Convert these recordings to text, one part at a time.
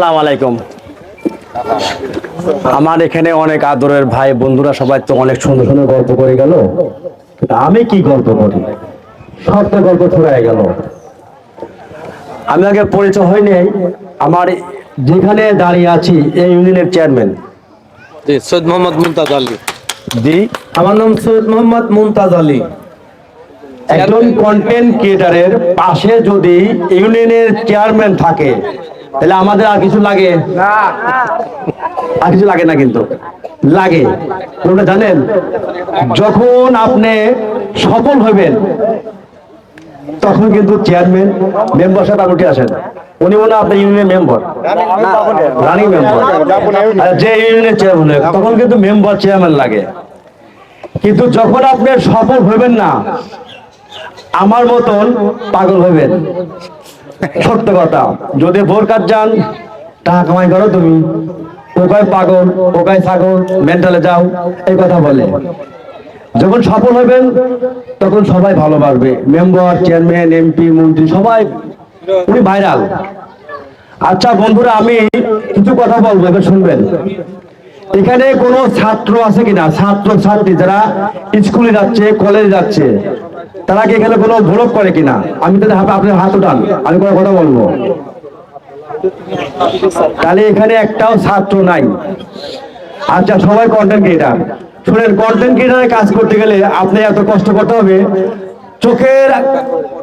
আসসালামু আলাইকুম আমার এখানে অনেক আদরের ভাই বন্ধুরা সবাই তো অনেক সুন্দর সুন্দর গল্প করে গেল। আমি কি গল্প করি? সব তো গল্প ছড়ায় গেল। আমি আগে পরিচয় হয়নি আমার যেখানে দাঁড়িয়ে আছি এই ইউনিয়নের চেয়ারম্যান। জি সৈয়দ মোহাম্মদ মুমতাজ আলী। জি আমার নাম সৈয়দ মোহাম্মদ মুমতাজ আলী। একজন কন্টেন্ট ক্রিয়েটারের পাশে যদি ইউনিয়নের চেয়ারম্যান থাকে তাহলে আমাদের আর কিছু লাগে? আর কিছু লাগে না কিন্তু। লাগে। কোনটা জানেন যখন আপনি সফল হবেন তখন কিন্তু চেয়ারম্যান মেম্বার সাহেব আর উঠে আসেন। উনি মনে আপনার ইউনিয়নের মেম্বার। Running member. যে ইউনিয়নের চেয়ারম্যান তখন কিন্তু মেম্বার চেয়ারম্যান লাগে। কিন্তু যখন আপনি সফল হবেন না আমার মতন পাগল হবেন সত্য কথা। যদি ভোর কাজ যান, টাকা কামাই করো তুমি। ওকায় পাগল ওকায় ছাগল, মেন্টালে যাও, এই কথা বলে। যখন সফল হবেন, তখন সবাই ভালোবাসবে মেম্বার, চেয়ারম্যান, এমপি, মন্ত্রী, সবাই। উনি ভাইরাল। আচ্ছা বন্ধুরা, আমি কিছু কথা বলব, এবার শুনবেন। এখানে কোনো ছাত্র আছে কিনা? ছাত্র ছাত্রী যারা স্কুলে যাচ্ছে কলেজে যাচ্ছে। তারা কি এখানে কোনো ভ্লগ করে কিনা? আমি তাদের হাতে আপনার হাত উঠান আমি কোনো কথা বলব। তাহলে এখানে একটাও ছাত্র নাই। আচ্ছা সবাই কন্টেন্ট ক্রিয়েটার শুনেন কন্টেন্ট ক্রিয়েটারে কাজ করতে গেলে আপনি এত কষ্ট করতে হবে চোখের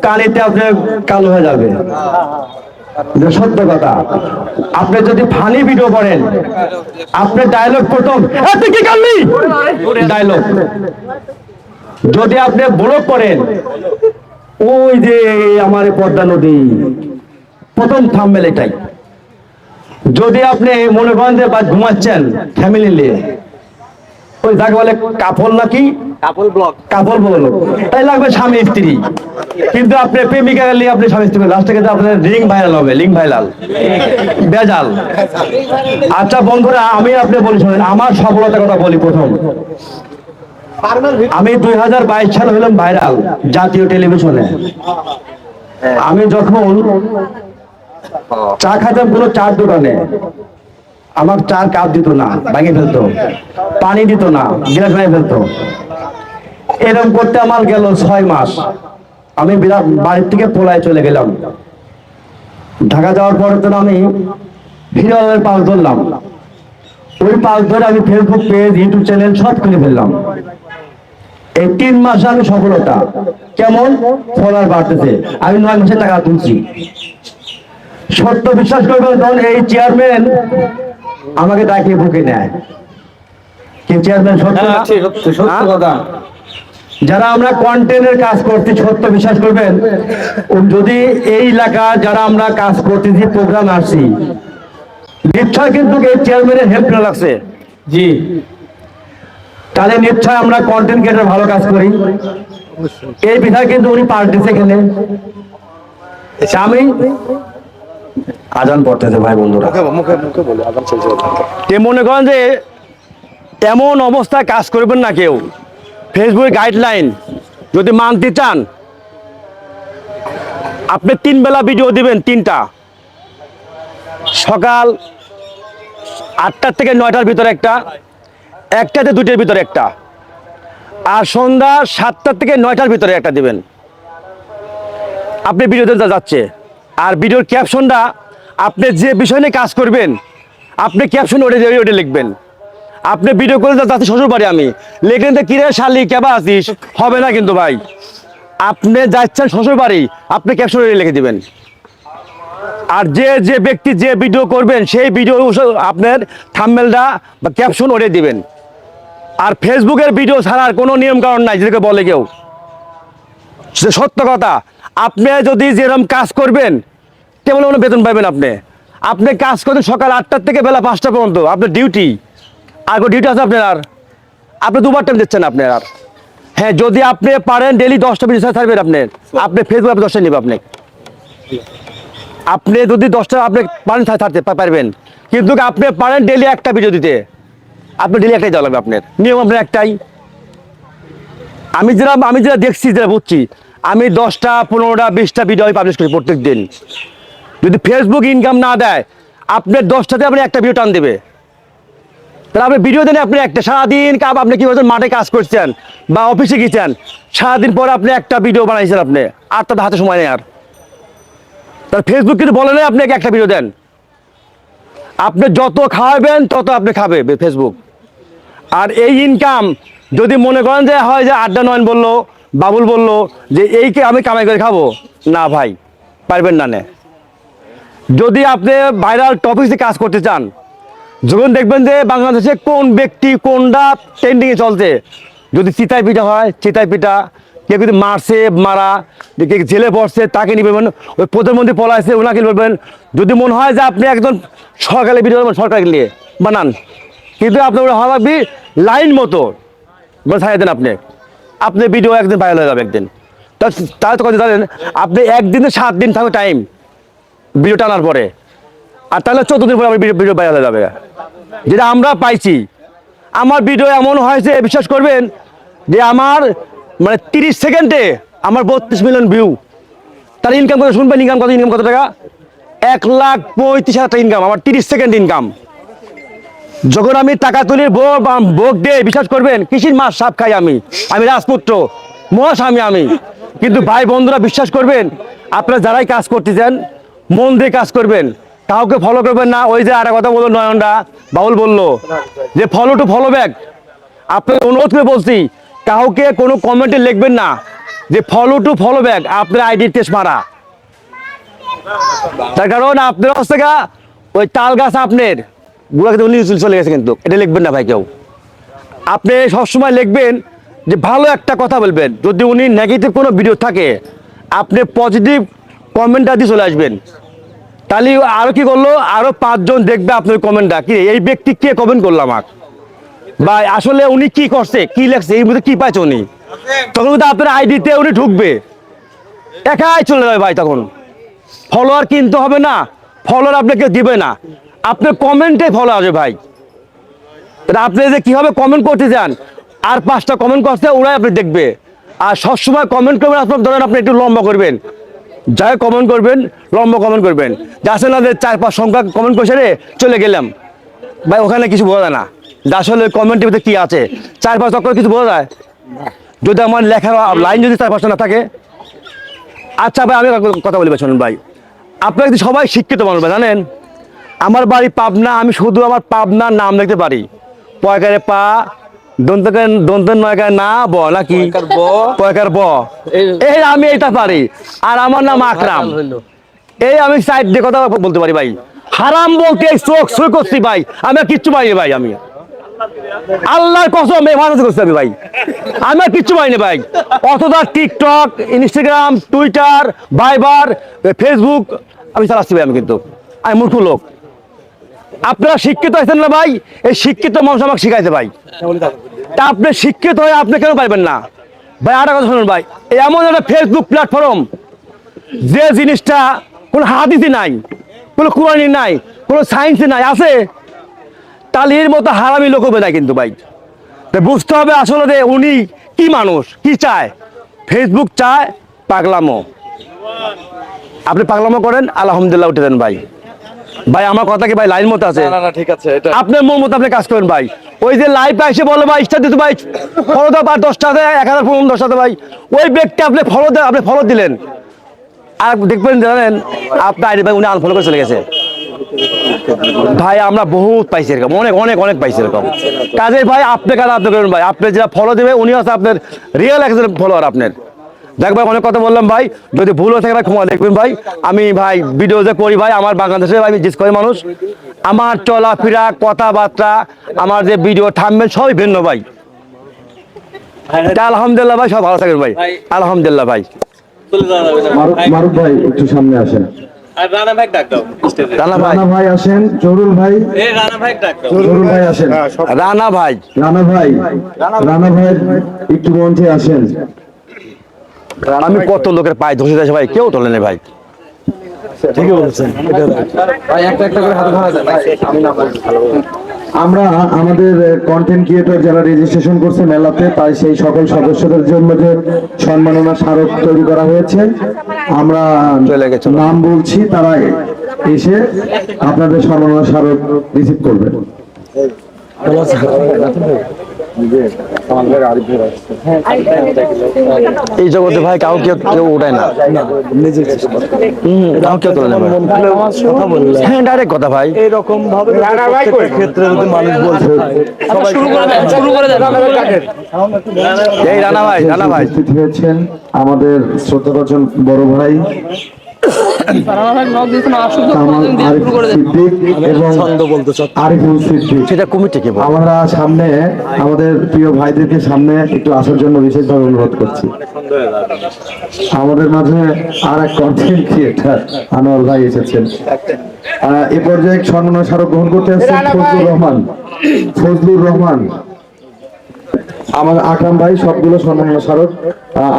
কানিতে আপনার কালো হয়ে যাবে। সত্য কথা। আপনি যদি ফানি ভিডিও করেন আপনি ডায়লগ প্রথম "এ, তুই কি করলি? ডায়লগ যদি আপনি ব্লগ করেন ওই যে আমার পদ্মা নদী প্রথম থামবেল এটাই। যদি আপনি মনে করেন যে বা ঘুমাচ্ছেন ফ্যামিলি নিয়ে ওই যাকে বলে কাপড় নাকি? কাপল ব্লগ কাপড় বলো তাই লাগবে স্বামী স্ত্রী। কিন্তু আপনি প্রেমিকা গেলে আপনি স্বামী স্ত্রী লাস্টে কিন্তু আপনার লিঙ্ক ভাইরাল হবে লিঙ্ক ভাইরাল বেজাল আচ্ছা বন্ধুরা আমি আপনি বলি শোনেন আমার সফলতার কথা বলি প্রথম। আমি দুই সালে হলাম ভাইরাল জাতীয় টেলিভিশনে। আমি যখন চা খাইতাম কোনো চার দোকানে, আমার চার কাপ দিত না, ভেঙে ফেলতো, পানি দিত না, গিলাস ভেঙে ফেলতো। এরকম করতে আমার গেল ছয় মাস। আমি বিরাট বাড়ির থেকে পোলায় চলে গেলাম। ঢাকা যাওয়ার পরে তো আমি হিরালের পাশ ধরলাম। ওই পাশ ধরে আমি ফেসবুক পেজ ইউটিউব চ্যানেল সব খুলে ফেললাম। এই তিন মাসে আমি সফলতা। কেমন? ফলোয়ার বাড়তেছে। আমি নয় মাসে টাকা তুলছি। সত্য বিশ্বাস করবেন তখন এই চেয়ারম্যান আমাকে ডাকিয়ে বুকে নেয়। কি চেয়ারম্যান সত্য সত্য হ্যাঁ? কথা। যারা আমরা কন্টেন্টের কাজ করতে সত্য বিশ্বাস করবেন যদি এই এলাকা যারা আমরা কাজ করতেছি প্রোগ্রাম আসছি নিশ্চয় কিন্তু এই চেয়ারম্যানের হেল্প লাগছে। জি। তাহলে নিশ্চয় আমরা কন্টেন্ট ক্রিয়েটার ভালো কাজ করি। এই বিষয় কিন্তু উনি পাল্টেছে এখানে। আমি আজান পড়তেছে ভাই বন্ধুরা। মনে করেন যে এমন কাজ করবেন না কেউ। ফেসবুক গাইডলাইন যদি মানতে চান আপনি তিন বেলা ভিডিও দিবেন তিনটা। সকাল আটটার থেকে নয়টার ভিতরে একটা। একটাতে দুটোর ভিতরে একটা। আর সন্ধ্যা সাতটার থেকে নয়টার ভিতরে একটা দিবেন। আপনি ভিডিওতে যাচ্ছে। আর ভিডিওর ক্যাপশনটা আপনি যে বিষয় নিয়ে কাজ করবেন, আপনি ক্যাপশন ওটা যাবে ওটা লিখবেন। আপনি ভিডিও করে যাচ্ছে শ্বশুর বাড়ি আমি। লিখলেন তো, কিরে শালি, কেবা আছিস? হবে না কিন্তু ভাই। আপনি যাচ্ছেন শ্বশুর বাড়ি আপনি ক্যাপশন ওটা লিখে দিবেন। আর যে যে ব্যক্তি যে ভিডিও করবেন, সেই ভিডিও আপনার থাম্বেলটা বা ক্যাপশন ওটা দিবেন। আর ফেসবুকের ভিডিও ছাড়ার কোনো নিয়ম কারণ নাই, যেটাকে বলে কেউ। সে সত্য কথা, আপনি যদি যেরকম কাজ করবেন কেবল কোনো বেতন পাবেন আপনি। আপনি কাজ করতে সকাল আটটার থেকে বেলা পাঁচটা পর্যন্ত, আপনার ডিউটি আর ডিউটি আছে আপনার আর? আপনি দুবার টাইম দিচ্ছেন আপনার আর। হ্যাঁ যদি আপনি পারেন ডেলি দশটা ভিডিও ছাড়বেন আপনি। আপনি ফেসবুক আপনি দশটা নেবে আপনি। আপনি যদি দশটা আপনি পারেন ছাড়তে পারবেন। কিন্তু আপনি পারেন ডেলি একটা ভিডিও দিতে। আপনি ডেলি একটাই দেওয়া লাগবে আপনার। নিয়ম আপনার একটাই। আমি যেটা আমি যেটা দেখছি, যেটা বুঝছি, আমি দশটা, পনেরোটা, বিশটা ভিডিও আমি পাবলিশ করি প্রত্যেক দিন যদি ফেসবুক ইনকাম না দেয়, আপনার দশটাতে আপনি একটা ভিডিও টান দেবে। তাহলে আপনি ভিডিও দেন আপনি একটা, সারাদিন কাপ আপনি কি বলছেন মাঠে কাজ করছেন বা অফিসে গেছেন সারাদিন পর আপনি একটা ভিডিও বানাইছেন আপনি, আর তাদের হাতে সময় নেই আর। তার ফেসবুক কিন্তু বলে নাই আপনাকে একটা ভিডিও দেন। আপনি যত খাওয়াবেন, তত আপনি খাবে ফেসবুক আর এই ইনকাম যদি মনে করেন যে হয় যে আড্ডা নয়ন বলল, বাবুল বলল যে এইকে আমি কামাই করে খাব? না ভাই, পারবেন না নে। যদি আপনি ভাইরাল টপিক্সে কাজ করতে চান, যখন দেখবেন যে বাংলাদেশে কোন ব্যক্তি কোনটা ট্রেন্ডিংয়ে চলছে, যদি চিতাই পিঠা হয় চিতাই পিঠা, কেউ যদি মারছে, মারা কেউ জেলে পড়ছে, তাকে নিয়ে বলবেন, ওই প্রধানমন্ত্রী পলাইছে, ওনাকে বলবেন, যদি মনে হয় যে আপনি একজন সরকারি ভিডিও সরকারকে নিয়ে বানান কিন্তু আপনার হওয়া লাগবে লাইন মতো। বলে ছাড়িয়ে দেন আপনি। আপনি ভিডিও একদিন ভাইরাল হয়ে যাবে একদিন। তাহলে তো কথা জানেন, আপনি একদিনে সাত দিন থাকবে টাইম ভিডিও টানার পরে। আর তাহলে চোদ্দ দিন পরে আমার ভিডিও ভিডিও ভাইরাল হয়ে যাবে। যেটা আমরা পাইছি। আমার ভিডিও এমন হয়েছে, বিশ্বাস করবেন, যে আমার মানে তিরিশ সেকেন্ডে আমার বত্রিশ মিলিয়ন ভিউ তার ইনকাম কত শুনবেন? ইনকাম কত ইনকাম কত টাকা? এক লাখ পঁয়ত্রিশ হাজার টাকা ইনকাম আমার তিরিশ সেকেন্ড ইনকাম যখন আমি টাকা তুলি ভোগ দিয়ে বিশ্বাস করবেন কৃষির মাছ সাপ খাই আমি? আমি রাজপুত্র, মহাস্বামী আমি। কিন্তু ভাই বন্ধুরা বিশ্বাস করবেন, আপনারা যারাই কাজ করতেছেন, মন দিয়ে কাজ করবেন। কাউকে ফলো করবেন না। ওই যে আর কথা বলল নয়নরা বাউল বলল যে ফলো টু ফলো ব্যাক আপনাকে অনুরোধ করে বলছি, কাউকে কোনো কমেন্টে লিখবেন না যে ফলো টু ফলো ব্যাক আপনার আইডি টেস্ট মারা। তার কারণ আপনার থেকে ওই তাল গাছ আপনার। গুলা কিন্তু উনি চলে গেছে কিন্তু, এটা লিখবেন না ভাই কেউ। আপনি সবসময় লিখবেন যে ভালো একটা কথা বলবেন। যদি উনি নেগেটিভ কোনো ভিডিও থাকে, আপনি পজিটিভ কমেন্টটা দিয়ে চলে আসবেন। তাহলে আরও কি করল? আরও পাঁচজন দেখবে আপনার কমেন্টটা কি এই ব্যক্তি কে কমেন্ট করল আমাকে? বা আসলে উনি কি করছে, কি লেখছে, এই মধ্যে কি পাইছে উনি? তখন কিন্তু আপনার আইডিতে উনি ঢুকবে। একাই চলে যাবে ভাই তখন। ফলোয়ার কিনতে হবে না, ফলোয়ার আপনাকে দিবে না। আপনার কমেন্টে ফলো আসবে ভাই। আপনি যে কীভাবে কমেন্ট করতে যান আর পাঁচটা কমেন্ট করতে ওরাই আপনি দেখবে। আর সবসময় কমেন্ট করবেন, আপনার ধরেন আপনি একটু লম্বা করবেন। যাই কমেন্ট করবেন, লম্বা কমেন্ট করবেন। যে আসলে না যে চার পাঁচ সংখ্যা কমেন্ট করছে রে, চলে গেলাম। ভাই, ওখানে কিছু বোঝা না। আসলে কমেন্টের ভিতরে কি আছে? চার পাঁচ অক্ষর কিছু বোঝা যায়? যদি আমার লেখা লাইন যদি চার পাঁচটা না থাকে। আচ্ছা ভাই, আমি কথা বলি শুনুন ভাই। আপনারা যদি সবাই শিক্ষিত মানুষ জানেন? আমার বাড়ি পাবনা আমি শুধু আমার পাবনার নাম লিখতে পারি। পয়কারে পা দন্তকে দন্তের নয়কার না ব নাকি? পয়কার ব। এই- আমি এইটা পারি। আর আমার নাম আকরাম। এই আমি সাইড দিয়ে কথা বলতে পারি ভাই। হারাম বলতে চোখ সই করছি ভাই। আমি আর কিচ্ছু পাইনি ভাই আমি। আল্লাহর কসম এই মানুষ করছি আমি ভাই। আমি আর কিচ্ছু পাইনি ভাই। অতটা TikTok Instagram Twitter Viber Facebook আমি চালাচ্ছি ভাই আমি কিন্তু। আমি মূর্খ লোক। আপনারা শিক্ষিত হয়েছেন না ভাই, এই শিক্ষিত মানুষ আমাকে শিখাইছে ভাই। তা আপনি শিক্ষিত হয়ে আপনি কেন পাইবেন না? ভাই আর কথা শুনুন ভাই এমন একটা ফেসবুক প্ল্যাটফর্ম যে জিনিসটা কোনো হাদিসই নাই, কোনো কোরআনই নাই, কোনো সায়েন্সই নাই, আছে? তাহলে এর মতো হারামি লোক হবে না কিন্তু ভাই। তো বুঝতে হবে আসলে উনি কি মানুষ, কি চায়? ফেসবুক চায় পাগলামো। আপনি পাগলামো করেন, আলহামদুলিল্লাহ উঠে দেন ভাই। ভাই আমার কথা কি ভাই লাইন মতো আছে? না না ঠিক আছে এটা আপনার মন মতো আপনি কাজ করেন ভাই। ওই যে লাইভ এসে বলে ভাই ইচ্ছা দিতে ভাই ফলো দাও বা দশটাতে এক হাজার পনেরো দশটাতে ভাই। ওই ব্যক্তি আপনি ফলো দেন আপনি ফলো দিলেন। আর দেখবেন জানেন আপনার আইডি ভাই উনি আনফলো করে চলে গেছে। ভাই আমরা বহুত পাইছি এরকম অনেক অনেক অনেক পাইছি এরকম। কাজে ভাই আপনি কাজ আপনি করেন ভাই? আপনি যেটা ফলো দেবে উনি হচ্ছে আপনার রিয়েল একজন ফলোয়ার আপনার। দেখ ভাই অনেক কথা বললাম ভাই। যদি ভুল হয়ে থাকে ভাই ক্ষমা দেখবেন ভাই। আমি ভাই ভিডিও যে করি ভাই আমার বাংলাদেশে আমি জিজ্ঞেস করি মানুষ আমার চলাফেরা কথাবার্তা আমার যে ভিডিও থামবেন সবই ভিন্ন ভাই। আলহামদুলিল্লাহ ভাই সব ভালো থাকবেন ভাই। আলহামদুলিল্লাহ ভাই। মারুফ একটু সামনে আসেন। আর রানা ভাই ডাক দাও রানা ভাই। রানা ভাই আসেন জরুল ভাই। এই রানা ভাই ডাক দাও। জরুল ভাই আসেন। রানা ভাই। রানা ভাই। রানা ভাই একটু মঞ্চে আসেন। আমি কত লোকের পায়ে ধসে যাচ্ছে ভাই কেউ তোলেনি ভাই। ঠিকই বলছেন আমরা আমাদের কন্টেন্ট ক্রিয়েটর যারা রেজিস্ট্রেশন করছে মেলাতে তাই সেই সকল সদস্যদের জন্য যে সম্মাননা স্মারক তৈরি করা হয়েছে আমরা চলে গেছে। নাম বলছি তারা এসে আপনাদের সম্মাননা স্মারক রিসিভ করবেন এই জগতে ভাই কাউ কেউ ওঠায় না। কাউ কেউ তোলে না। হ্যাঁ ডাইরেক্ট কথা ভাই। এরকম ভাবে ক্ষেত্রে যদি মানুষ বলছে এই রানা ভাই রানা ভাই। আমাদের শ্রদ্ধাভাজন বড় ভাই। আমরা সামনে আমাদের প্রিয় ভাইদেরকে সামনে একটু আসার জন্য বিশেষভাবে অনুরোধ করছি। আমাদের মাঝে আর এক কন্টেন্ট ক্রিয়েটার আনোয়ার ভাই এসেছেন। আহ, এ পর্যায়ে সম্মান স্মারক গ্রহণ করতে আসছেন ফজলুর রহমান। ফজলুর রহমান। আমার আকরাম ভাই সবগুলো সম্মান স্মারক।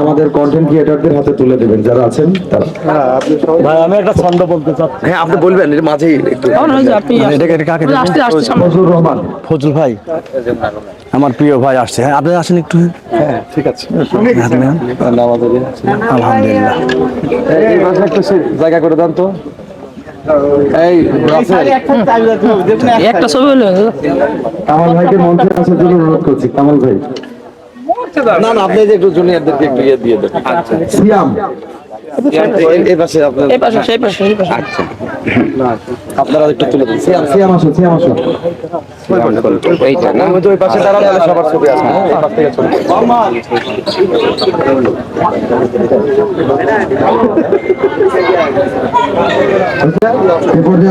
আমাদের কন্টেন্ট ক্রিয়েটারদের হাতে তুলে দেবেন যারা আছেন তারা। ভাই আমি একটা ছন্দ বলতে চাচ্ছি। হ্যাঁ আপনি বলবেন এর মাঝেই একটু মানে? ফজলুর রহমান। ফজল ভাই। আমার প্রিয় ভাই আসছে। হ্যাঁ আপনি আসেন একটু। হ্যাঁ ঠিক আছে। আলহামদুলিল্লাহ। এই পাশে একটু জায়গা করে দেন তো। এই একটা ছবি হলো। কামাল ভাইকে মঞ্চে আসার জন্য অনুরোধ করছি। কামাল ভাই। না না আপনি যে একটু জুনিয়রদেরকে একটু ইয়ে দিয়ে দেবেন সিয়াম। এই পাশে আপনার এই পাশে সেই পাশে সেই পাশে আপনারা একটু তুলে দিন। সিয়াম সিয়াম আসো সিয়াম আসো। আমি তো ওই পাশে দাঁড়ালে সবার ছবি আসবে এই পাশ থেকে ছবি।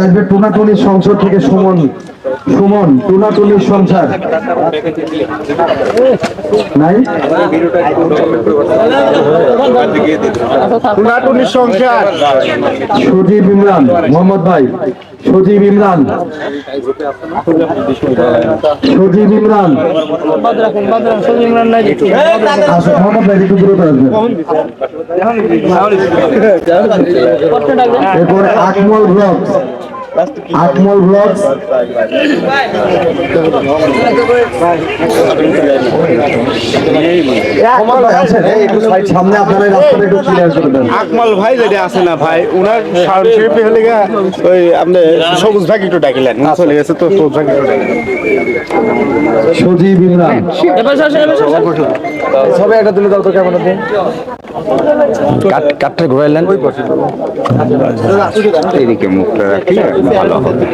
আসবে সংসদ থেকে সুমন। সুমন টুনাটুলির সংসার। নাই? টুনাটুনির সংসার। সজীব ইমরান মোহাম্মদ ভাই। সজীব ইমরান। সজীব ইমরান। এরপরে আকমল ব্লগস। আকমল ব্লগস আকমল ভাই আছেন এই একটু সাইড সামনে আপনারা রাস্তাটা একটু ক্লিয়ার করে দেন। আকমাল ভাই যেটা আছে না ভাই ওনার সাউন্ড শিল্পী হলে ওই আপনি সবুজ ভাই একটু ডাকিলেন চলে গেছে তো সবুজ একটু সজীব ইমরান। সবাই একটা তুলে দাও তো কেমন আপনি কাটটা ঘুরাইলেন। এদিকে মুখটা রাখি। ভালো হবে